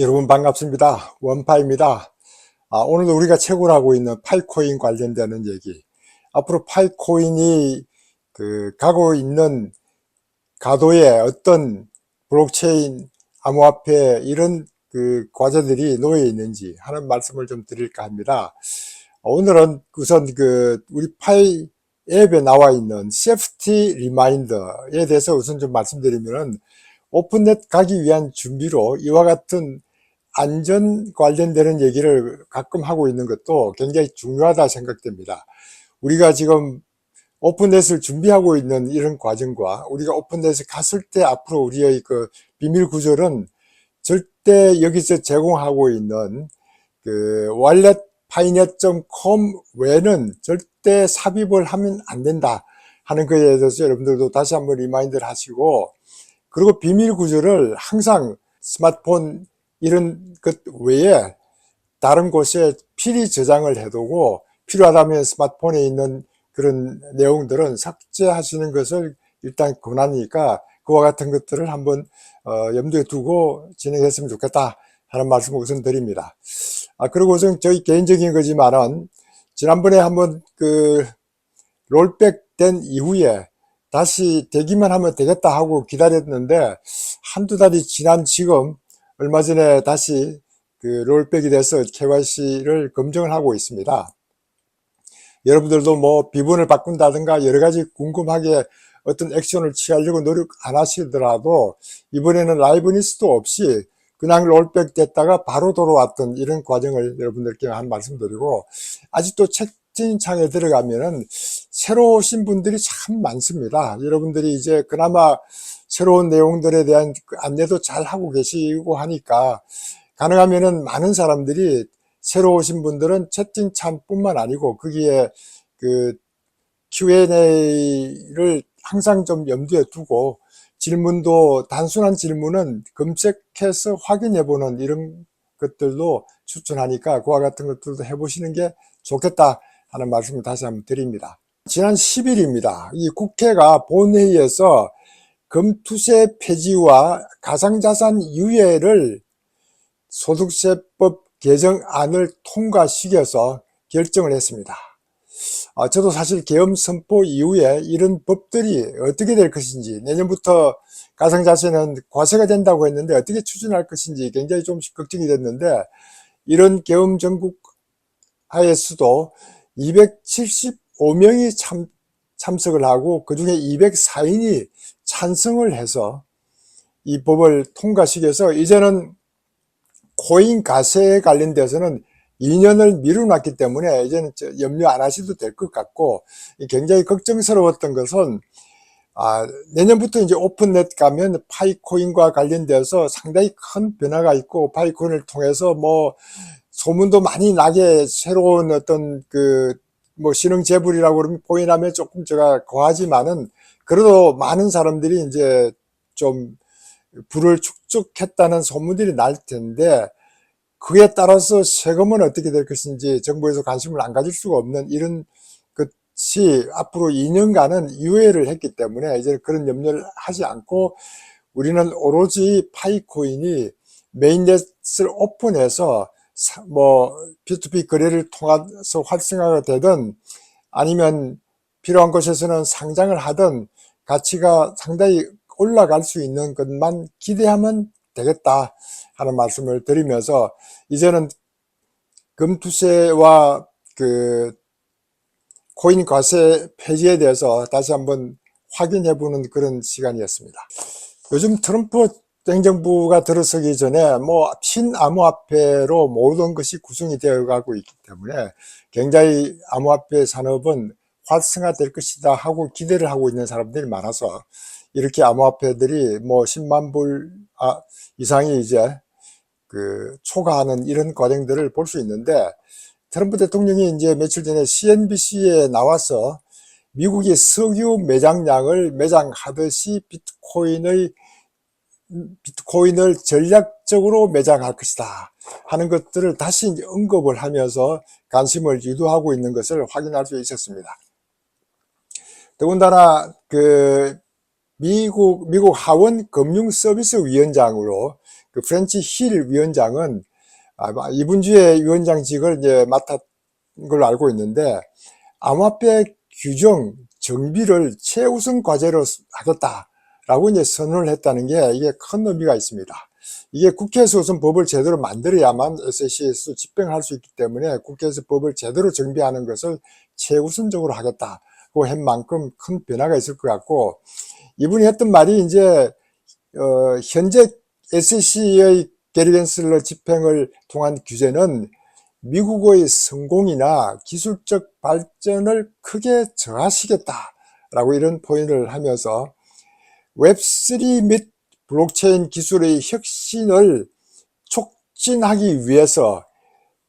여러분 반갑습니다. 원파입니다. 아, 오늘도 우리가 채굴 하고 있는 파이코인 관련되는 얘기. 앞으로 파이코인이 그 가고 있는 가도에 어떤 블록체인, 암호화폐 이런 그 과제들이 놓여 있는지 하는 말씀을 좀 드릴까 합니다. 오늘은 우선 그 우리 파이 앱에 나와 있는 CFT 리마인더에 대해서 우선 좀 말씀드리면은 오픈넷 가기 위한 준비로 이와 같은 안전 관련되는 얘기를 가끔 하고 있는 것도 굉장히 중요하다 생각됩니다. 우리가 지금 오픈넷을 준비하고 있는 이런 과정과 우리가 오픈넷에 갔을 때 앞으로 우리의 그 비밀 구조는 절대 여기서 제공하고 있는 그 wallet 파이넷.com 외에는 절대 삽입을 하면 안 된다 하는 것에 대해서 여러분들도 다시 한번 리마인드를 하시고 그리고 비밀 구조를 항상 스마트폰 이런 것 외에 다른 곳에 필히 저장을 해두고 필요하다면 스마트폰에 있는 그런 내용들은 삭제하시는 것을 일단 권하니까 그와 같은 것들을 한번 어, 염두에 두고 진행했으면 좋겠다 하는 말씀을 우선 드립니다. 아, 그리고 우선 저희 개인적인 거지만은 지난번에 한번 그 롤백 된 이후에 다시 되기만 하면 되겠다 하고 기다렸는데 한두 달이 지난 지금 얼마 전에 다시 그 롤백이 돼서 KYC를 검증을 하고 있습니다. 여러분들도 뭐 비번을 바꾼다든가 여러 가지 궁금하게 어떤 액션을 취하려고 노력 안 하시더라도 이번에는 라이브 니스도 없이 그냥 롤백 됐다가 바로 돌아왔던 이런 과정을 여러분들께 한 말씀 드리고 아직도 채팅창에 들어가면은 새로 오신 분들이 참 많습니다. 여러분들이 이제 그나마 새로운 내용들에 대한 그 안내도 잘 하고 계시고 하니까 가능하면은 많은 사람들이 새로 오신 분들은 채팅창 뿐만 아니고 거기에 그 Q&A를 항상 좀 염두에 두고 질문도 단순한 질문은 검색해서 확인해 보는 이런 것들도 추천하니까 그와 같은 것들도 해보시는 게 좋겠다 하는 말씀을 다시 한번 드립니다. 지난 10일입니다. 이 국회가 본회의에서 금투세 폐지와 가상자산 유예를 소득세법 개정안을 통과시켜서 결정을 했습니다. 아, 저도 사실 계엄 선포 이후에 이런 법들이 어떻게 될 것인지 내년부터 가상자산은 과세가 된다고 했는데 어떻게 추진할 것인지 굉장히 좀 걱정이 됐는데 이런 계엄 전국 하에서도 275명이 참, 참석을 하고 그 중에 204인이 찬성을 해서 이 법을 통과시켜서 이제는 코인 가세에 관련돼서는 2년을 미루놨기 때문에 이제는 염려 안 하셔도 될 것 같고 굉장히 걱정스러웠던 것은 아, 내년부터 이제 오픈넷 가면 파이코인과 관련돼서 상당히 큰 변화가 있고 파이코인을 통해서 뭐 소문도 많이 나게 새로운 어떤 그 뭐 신흥 재벌이라고 그러면 포인하면 조금 제가 거하지만은 그래도 많은 사람들이 이제 좀 불을 축적했다는 소문들이 날 텐데 그에 따라서 세금은 어떻게 될 것인지 정부에서 관심을 안 가질 수가 없는 이런 것이 앞으로 2년간은 유예를 했기 때문에 이제 그런 염려를 하지 않고 우리는 오로지 파이코인이 메인넷을 오픈해서 뭐 P2P 거래를 통해서 활성화가 되든 아니면 필요한 곳에서는 상장을 하든 가치가 상당히 올라갈 수 있는 것만 기대하면 되겠다 하는 말씀을 드리면서 이제는 금투세와 그 코인 과세 폐지에 대해서 다시 한번 확인해 보는 그런 시간이었습니다. 요즘 트럼프 행정부가 들어서기 전에 뭐 신암호화폐로 모든 것이 구성이 되어 가고 있기 때문에 굉장히 암호화폐 산업은 활성화될 것이다 하고 기대를 하고 있는 사람들이 많아서 이렇게 암호화폐들이 뭐 10만 불 아, 이상이 이제 그 초과하는 이런 과정들을 볼 수 있는데 트럼프 대통령이 이제 며칠 전에 CNBC에 나와서 미국의 석유 매장량을 매장하듯이 비트코인의 비트코인을 전략적으로 매장할 것이다 하는 것들을 다시 언급을 하면서 관심을 유도하고 있는 것을 확인할 수 있었습니다. 더군다나 그 미국, 미국 하원 금융 서비스 위원장으로 그 프렌치 힐 위원장은 아마 이분 주에 위원장직을 이제 맡았 걸로 알고 있는데 암호화폐 규정 정비를 최우선 과제로 하겠다라고 이제 선언을 했다는 게 이게 큰 의미가 있습니다. 이게 국회에서 우선 법을 제대로 만들어야만 SEC에서 집행할 수 있기 때문에 국회에서 법을 제대로 정비하는 것을 최우선적으로 하겠다고 한 만큼 큰 변화가 있을 것 같고 이분이 했던 말이 이제 어, 현재 SEC의 게리겐슬러 집행을 통한 규제는 미국의 성공이나 기술적 발전을 크게 저하시겠다라고 이런 포인트를 하면서 웹3 및 블록체인 기술의 혁신을 촉진하기 위해서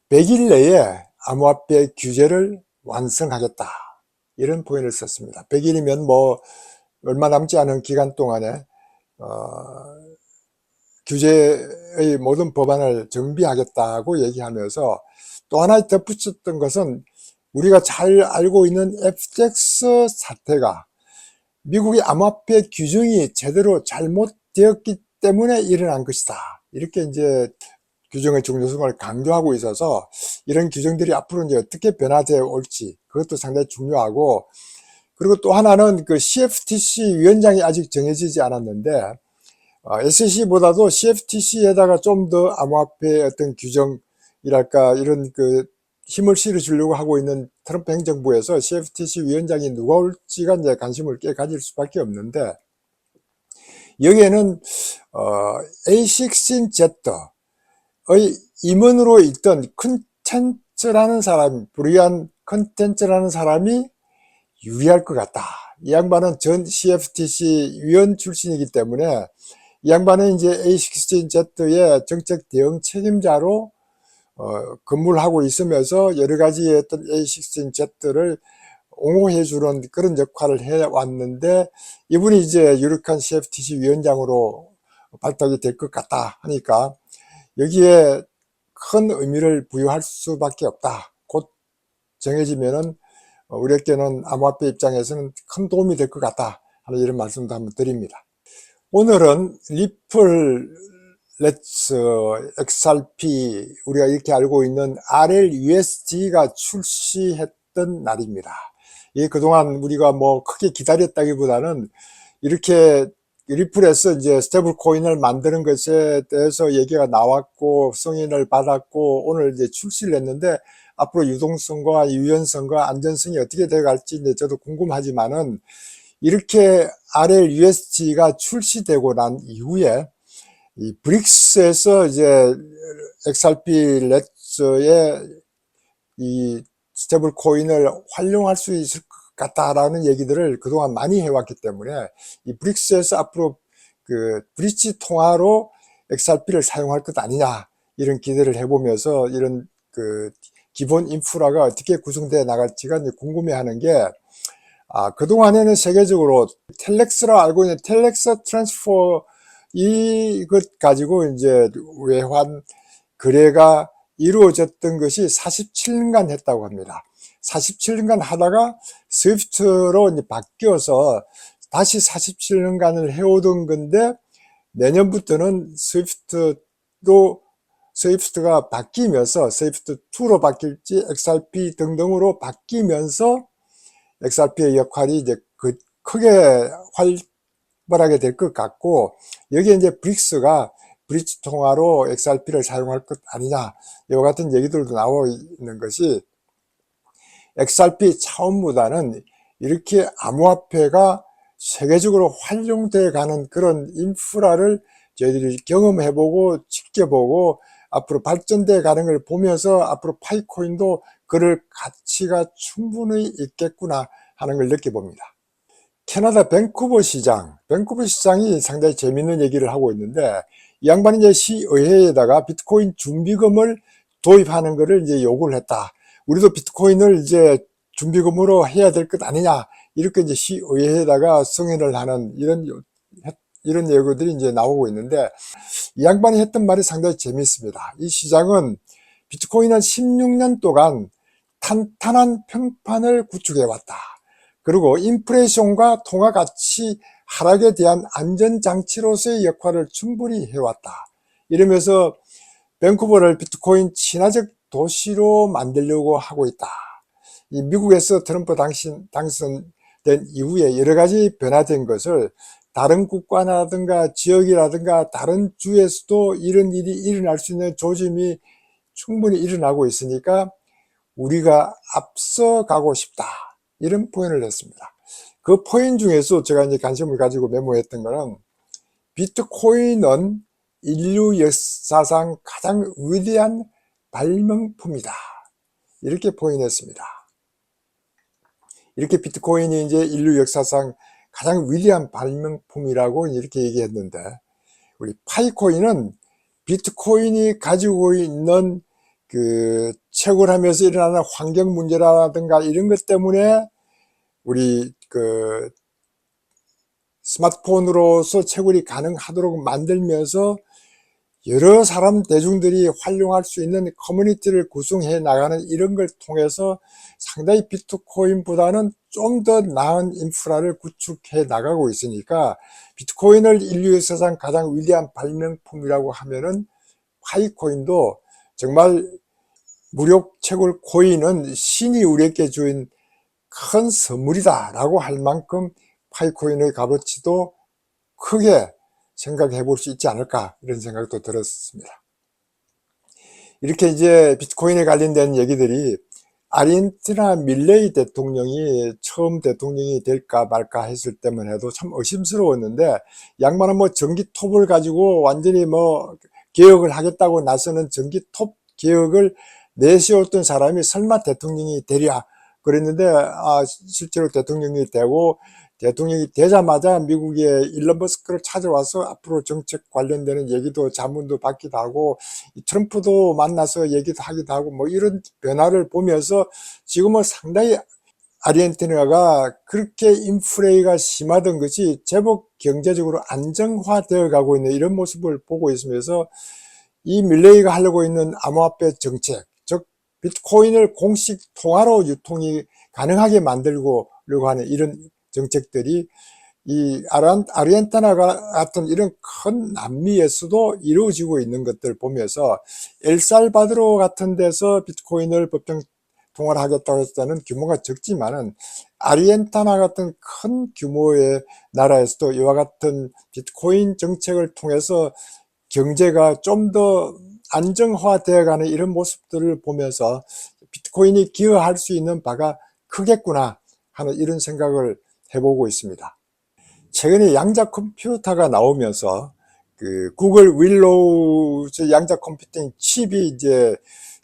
100일 내에 암호화폐 규제를 완성하겠다. 이런 포인트를 썼습니다. 100일이면 뭐 얼마 남지 않은 기간 동안에 어, 규제의 모든 법안을 정비하겠다고 얘기하면서 또 하나 덧붙였던 것은 우리가 잘 알고 있는 FTX 사태가 미국의 암호화폐 규정이 제대로 잘못되었기 때문에 일어난 것이다. 이렇게 이제 규정의 중요성을 강조하고 있어서 이런 규정들이 앞으로 이제 어떻게 변화되어 올지 그것도 상당히 중요하고 그리고 또 하나는 그 CFTC 위원장이 아직 정해지지 않았는데 SEC보다도 CFTC에다가 좀 더 암호화폐 어떤 규정이랄까 이런 그 힘을 실어주려고 하고 있는 트럼프 행정부에서 CFTC 위원장이 누가 올지가 이제 관심을 꽤 가질 수밖에 없는데 여기에는 어, A16Z의 임원으로 있던 컨텐츠라는 사람, 불리한 컨텐츠라는 사람이 유리할 것 같다. 이 양반은 전 CFTC 위원 출신이기 때문에 이 양반은 이제 A16Z의 정책 대응 책임자로 어, 근무를 하고 있으면서 여러 가지 어떤 A16Z를 옹호해 주는 그런 역할을 해왔는데 이분이 이제 유력한 CFTC 위원장으로 발탁이 될 것 같다 하니까 여기에 큰 의미를 부여할 수밖에 없다. 곧 정해지면은 우리에게는 암호화폐 입장에서는 큰 도움이 될 것 같다 하는 이런 말씀도 한번 드립니다. 오늘은 리플 렛츠 XRP 우리가 이렇게 알고 있는 RLUSD가 출시했던 날입니다. 이 그동안 우리가 뭐 크게 기다렸다기보다는 이렇게 리플에서 이제 스테블 코인을 만드는 것에 대해서 얘기가 나왔고 승인을 받았고 오늘 이제 출시를 했는데 앞으로 유동성과 유연성과 안전성이 어떻게 돼 갈지 이제 저도 궁금하지만은 이렇게 RLUSD가 출시되고 난 이후에 이 브릭스에서 이제 XRP 레츠의 이 스테블 코인을 활용할 수 있을 것 같다라는 얘기들을 그동안 많이 해왔기 때문에 이 브릭스에서 앞으로 그 브릿지 통화로 XRP를 사용할 것 아니냐 이런 기대를 해보면서 이런 그 기본 인프라가 어떻게 구성되어 나갈지가 궁금해하는 게 아, 그동안에는 세계적으로 텔렉스라 알고 있는 텔렉스 트랜스퍼 이것 가지고 이제 외환 거래가 이루어졌던 것이 47년간 했다고 합니다. 47년간 하다가 스위프트로 이제 바뀌어서 다시 47년간을 해오던 건데 내년부터는 스위프트도 스위프트가 바뀌면서 스위프트 2로 바뀔지 XRP 등등으로 바뀌면서 XRP의 역할이 이제 그 크게 활발하게 될 것 같고 여기에 이제 브릭스가 브릿지 통화로 XRP를 사용할 것 아니냐 이와 같은 얘기들도 나오고 있는 것이 XRP 차원보다는 이렇게 암호화폐가 세계적으로 활용돼 가는 그런 인프라를 저희들이 경험해보고 지켜보고 앞으로 발전돼 가는 걸 보면서 앞으로 파이코인도 그럴 가치가 충분히 있겠구나 하는 걸 느껴봅니다. 캐나다 밴쿠버 시장, 밴쿠버 시장이 상당히 재밌는 얘기를 하고 있는데 이 양반이 이제 시의회에다가 비트코인 준비금을 도입하는 것을 이제 요구를 했다. 우리도 비트코인을 이제 준비금으로 해야 될 것 아니냐 이렇게 이제 시의회에다가 승인을 하는 이런 이런 예고들이 이제 나오고 있는데 이 양반이 했던 말이 상당히 재미있습니다. 이 시장은 비트코인은 16년 동안 탄탄한 평판을 구축해 왔다. 그리고 인플레이션과 통화 가치 하락에 대한 안전장치로서의 역할을 충분히 해왔다. 이러면서 밴쿠버를 비트코인 친화적 도시로 만들려고 하고 있다. 이 미국에서 트럼프 당신, 당선된 이후에 여러 가지 변화된 것을 다른 국가라든가 지역이라든가 다른 주에서도 이런 일이 일어날 수 있는 조짐이 충분히 일어나고 있으니까 우리가 앞서가고 싶다. 이런 표현을 했습니다. 그 포인트 중에서 제가 이제 관심을 가지고 메모했던 거는 비트코인은 인류 역사상 가장 위대한 발명품이다. 이렇게 포인했습니다. 이렇게 비트코인이 이제 인류 역사상 가장 위대한 발명품이라고 이렇게 얘기했는데 우리 파이코인은 비트코인이 가지고 있는 그 채굴하면서 일어나는 환경 문제라든가 이런 것 때문에 우리 그 스마트폰으로서 채굴이 가능하도록 만들면서 여러 사람 대중들이 활용할 수 있는 커뮤니티를 구성해 나가는 이런 걸 통해서 상당히 비트코인보다는 좀 더 나은 인프라를 구축해 나가고 있으니까 비트코인을 인류 역사상 가장 위대한 발명품이라고 하면은 파이코인도 정말 무력 채굴 코인은 신이 우리에게 주인 큰 선물이다 라고 할 만큼 파이코인의 값어치도 크게 생각해 볼 수 있지 않을까 이런 생각도 들었습니다. 이렇게 이제 비트코인에 관련된 얘기들이 아르헨티나 밀레이 대통령이 처음 대통령이 될까 말까 했을 때만 해도 참 의심스러웠는데 양반은 뭐 전기톱을 가지고 완전히 뭐 개혁을 하겠다고 나서는 전기톱 개혁을 내세웠던 사람이 설마 대통령이 되랴 그랬는데 아 실제로 대통령이 되고 대통령이 되자마자 미국의 일론 머스크를 찾아와서 앞으로 정책 관련되는 얘기도 자문도 받기도 하고 트럼프도 만나서 얘기도 하기도 하고 뭐 이런 변화를 보면서 지금은 상당히 아르헨티나가 그렇게 인플레이가 심하던 것이 제법 경제적으로 안정화되어 가고 있는 이런 모습을 보고 있으면서 이 밀레이가 하려고 있는 암호화폐 정책, 즉 비트코인을 공식 통화로 유통이 가능하게 만들고 려고 하는 이런 정책들이 이 아르헨티나 같은 이런 큰 남미에서도 이루어지고 있는 것들을 보면서 엘살바드로 같은 데서 비트코인을 법정 통화를 하겠다고 했을 때는 규모가 적지만은 아르헨티나 같은 큰 규모의 나라에서도 이와 같은 비트코인 정책을 통해서 경제가 좀 더 안정화되어 가는 이런 모습들을 보면서 비트코인이 기여할 수 있는 바가 크겠구나 하는 이런 생각을 해보고 있습니다. 최근에 양자 컴퓨터가 나오면서 그 구글 윌로우 양자 컴퓨팅 칩이 이제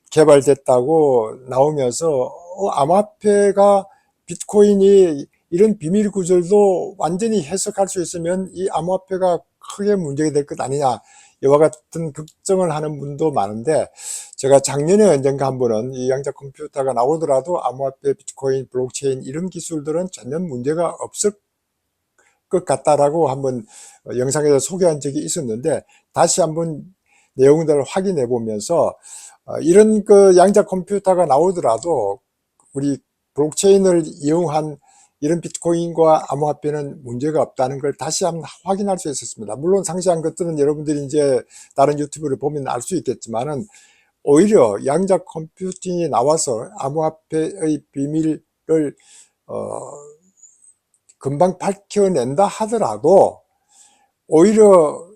개발됐다고 나오면서 어, 암호화폐가 비트코인이 이런 비밀 구절도 완전히 해석할 수 있으면 이 암호화폐가 크게 문제가 될 것 아니냐 이와 같은 걱정을 하는 분도 많은데 제가 작년에 언젠가 한 번은 이 양자 컴퓨터가 나오더라도 암호화폐, 비트코인, 블록체인 이런 기술들은 전혀 문제가 없을 것 같다라고 한번 영상에서 소개한 적이 있었는데 다시 한번 내용들을 확인해 보면서 어, 이런 그 양자 컴퓨터가 나오더라도 우리 블록체인을 이용한 이런 비트코인과 암호화폐는 문제가 없다는 걸 다시 한번 확인할 수 있었습니다. 물론 상세한 것들은 여러분들이 이제 다른 유튜브를 보면 알 수 있겠지만은 오히려 양자 컴퓨팅이 나와서 암호화폐의 비밀을 어, 금방 밝혀낸다 하더라도 오히려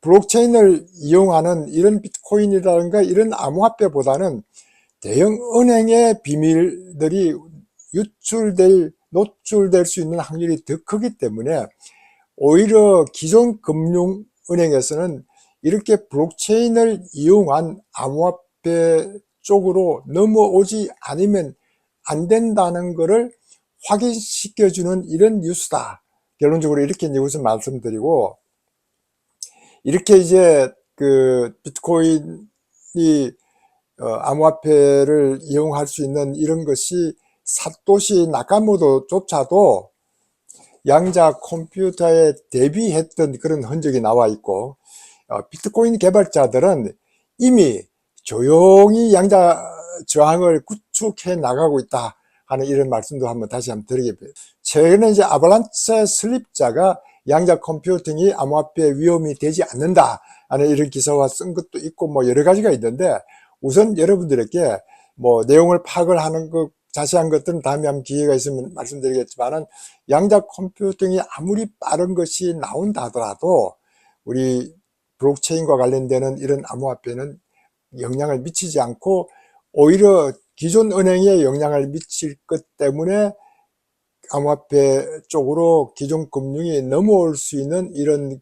블록체인을 이용하는 이런 비트코인이라든가 이런 암호화폐보다는 대형 은행의 비밀들이 유출될 노출될 수 있는 확률이 더 크기 때문에 오히려 기존 금융은행에서는 이렇게 블록체인을 이용한 암호화폐 쪽으로 넘어오지 않으면 안 된다는 것을 확인시켜주는 이런 뉴스다. 결론적으로 이렇게 우선 말씀드리고, 이렇게 이제 그 비트코인이 어, 암호화폐를 이용할 수 있는 이런 것이 사토시 나카모토조차도 양자 컴퓨터에 대비했던 그런 흔적이 나와 있고 어, 비트코인 개발자들은 이미 조용히 양자 저항을 구축해 나가고 있다 하는 이런 말씀도 한번 다시 한번 돼요. 최근에 이제 아발란체 슬립자가 양자 컴퓨팅이 암호화폐 위험이 되지 않는다 하는 이런 기사와 쓴 것도 있고 뭐 여러 가지가 있는데 우선 여러분들에게 뭐 내용을 파악을 하는 것 자세한 것들은 다음에 한번 기회가 있으면 말씀드리겠지만은 양자 컴퓨팅이 아무리 빠른 것이 나온다 하더라도 우리 블록체인과 관련되는 이런 암호화폐는 영향을 미치지 않고 오히려 기존 은행에 영향을 미칠 것 때문에 암호화폐 쪽으로 기존 금융이 넘어올 수 있는 이런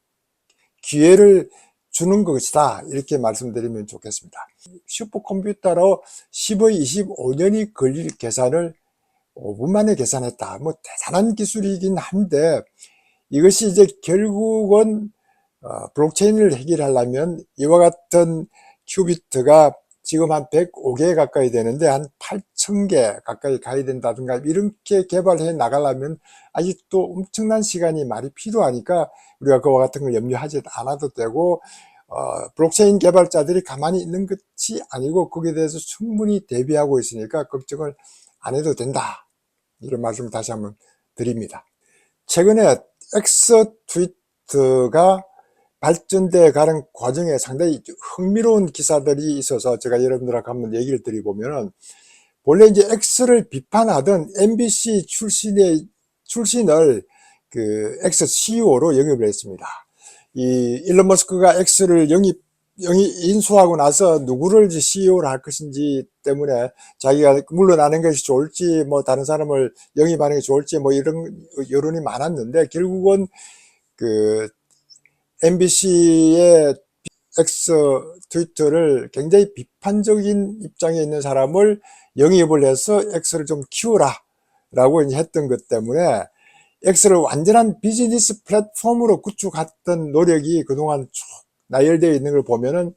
기회를 주는 것이다. 이렇게 말씀드리면 좋겠습니다 슈퍼컴퓨터로 10의 25년이 걸릴 계산을 5분 만에 계산했다. 뭐 대단한 기술이긴 한데 이것이 이제 결국은 어, 블록체인을 해결하려면 이와 같은 큐비트가 지금 한 105개 가까이 되는데 한 8,000개 가까이 가야 된다든가 이렇게 개발해 나가려면 아직도 엄청난 시간이 많이 필요하니까 우리가 그와 같은 걸 염려하지 않아도 되고 어, 블록체인 개발자들이 가만히 있는 것이 아니고 거기에 대해서 충분히 대비하고 있으니까 걱정을 안 해도 된다 이런 말씀을 다시 한번 드립니다 최근에 엑스 트위트가 발전돼 가는 과정에 상당히 흥미로운 기사들이 있어서 제가 여러분들하고 한번 얘기를 드리보면은 본래 이제 X를 비판하던 MBC 출신의 출신을 그 X CEO로 영입을 했습니다. 이 일론 머스크가 X를 영입 영입 인수하고 나서 누구를 CEO를 할 것인지 때문에 자기가 물러나는 것이 좋을지 뭐 다른 사람을 영입하는 게 좋을지 뭐 이런 여론이 많았는데 결국은 그 MBC의 X 트위터를 굉장히 비판적인 입장에 있는 사람을 영입을 해서 X를 좀 키우라 라고 했던 것 때문에 X를 완전한 비즈니스 플랫폼으로 구축했던 노력이 그동안 쭉 나열되어 있는 걸 보면은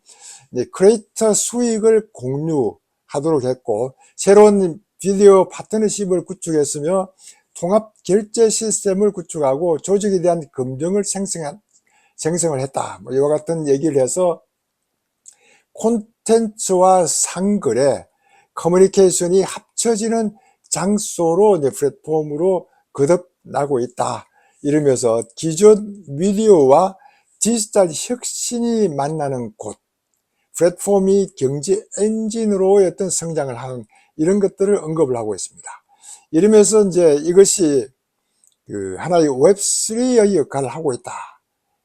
크리에이터 수익을 공유하도록 했고 새로운 비디오 파트너십을 구축했으며 통합 결제 시스템을 구축하고 조직에 대한 검증을 생성한 생성을 했다. 뭐 이와 같은 얘기를 해서 콘텐츠와 상글에 커뮤니케이션이 합쳐지는 장소로 플랫폼으로 거듭 나고 있다. 이러면서 기존 미디어와 디지털 혁신이 만나는 곳, 플랫폼이 경제 엔진으로 어떤 성장을 하는 이런 것들을 언급을 하고 있습니다. 이러면서 이제 이것이 그 하나의 웹3의 역할을 하고 있다.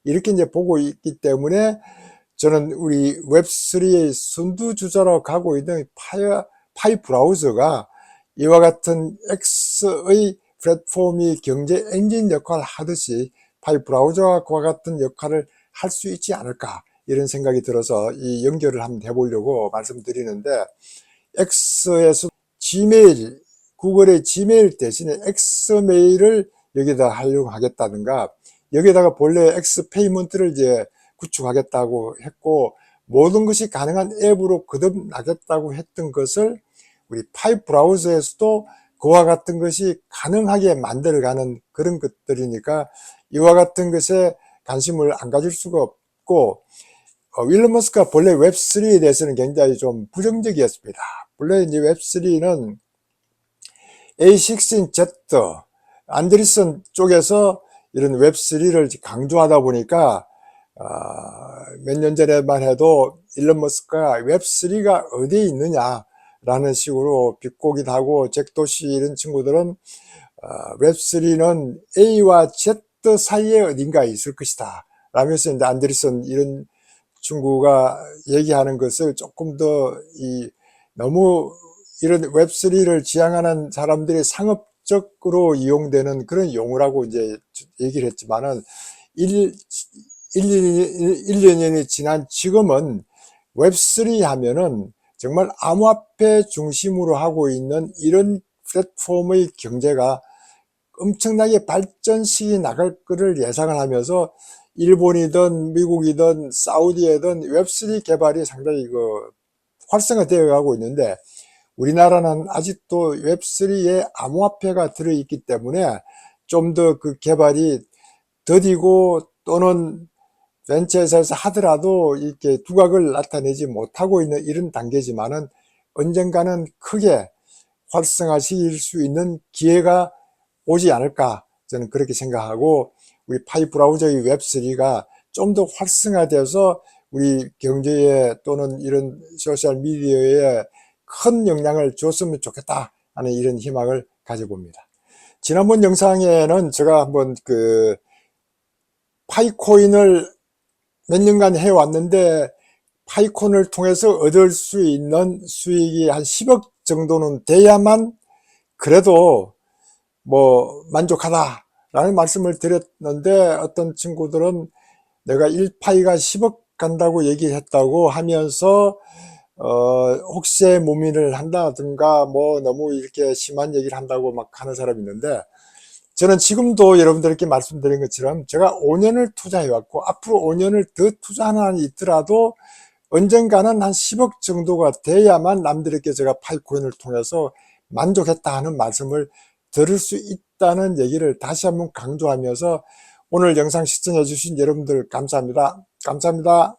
이렇게 이제 보고 있기 때문에 저는 우리 웹3의 선두주자로 가고 있는 파이, 파이 브라우저가 이와 같은 X의 플랫폼이 경제 엔진 역할을 하듯이 파이 브라우저와 같은 역할을 할 수 있지 않을까 이런 생각이 들어서 이 연결을 한번 해보려고 말씀드리는데 X에서 지메일, 구글의 지메일 대신에 X메일을 여기다 하려고 하겠다든가 여기에다가 본래 X 페이먼트를 이제 구축하겠다고 했고 모든 것이 가능한 앱으로 거듭나겠다고 했던 것을 우리 파이 브라우저에서도 그와 같은 것이 가능하게 만들어가는 그런 것들이니까 이와 같은 것에 관심을 안 가질 수가 없고 어, 윌런 머스크가 본래 웹3에 대해서는 굉장히 좀 부정적이었습니다. 본래 이제 웹3는 A16Z 안드리슨 쪽에서 이런 웹3를 강조하다 보니까 어, 몇년 전에만 해도 일론 머스크가 웹3가 어디에 있느냐 라는 식으로 비꼬기도 하고 잭도시 이런 친구들은 어, 웹3는 A와 Z 사이에 어딘가 있을 것이다. 라면서 이제 안드리슨 이런 친구가 얘기하는 것을 조금 더 이 너무 이런 웹3를 지향하는 사람들이 상업 적으로 이용되는 그런 용어라고 이제 얘기를 했지만은 1, 1, 1, 2년이 지난 지금은 웹3 하면은 정말 암호화폐 중심으로 하고 있는 이런 플랫폼의 경제가 엄청나게 발전시키 나갈 것을 예상을 하면서 일본이든 미국이든 사우디에든 웹3 개발이 상당히 그 활성화되어 가고 있는데 우리나라는 아직도 웹3에 암호화폐가 들어있기 때문에 좀 더 그 개발이 더디고 또는 벤처에서 하더라도 이렇게 두각을 나타내지 못하고 있는 이런 단계지만은 언젠가는 크게 활성화시킬 수 있는 기회가 오지 않을까 저는 그렇게 생각하고 우리 파이 브라우저의 웹3가 좀 더 활성화돼서 우리 경제에 또는 이런 소셜 미디어에 큰 영향을 줬으면 좋겠다 하는 이런 희망을 가져봅니다. 지난번 영상에는 제가 한번 그 파이코인을 몇 년간 해왔는데 파이콘을 통해서 얻을 수 있는 수익이 한 10억 정도는 돼야만 그래도 뭐 만족하다라는 말씀을 드렸는데 어떤 친구들은 내가 1파이가 10억 간다고 얘기했다고 하면서 어 혹세 무민을 한다든가 뭐 너무 이렇게 심한 얘기를 한다고 막 하는 사람이 있는데 저는 지금도 여러분들께 말씀드린 것처럼 제가 5년을 투자해 왔고 앞으로 5년을 더 투자하는 한이 있더라도 언젠가는 한 10억 정도가 돼야만 남들에게 제가 파이코인을 통해서 만족했다 하는 말씀을 들을 수 있다는 얘기를 다시 한번 강조하면서 오늘 영상 시청해 주신 여러분들 감사합니다. 감사합니다.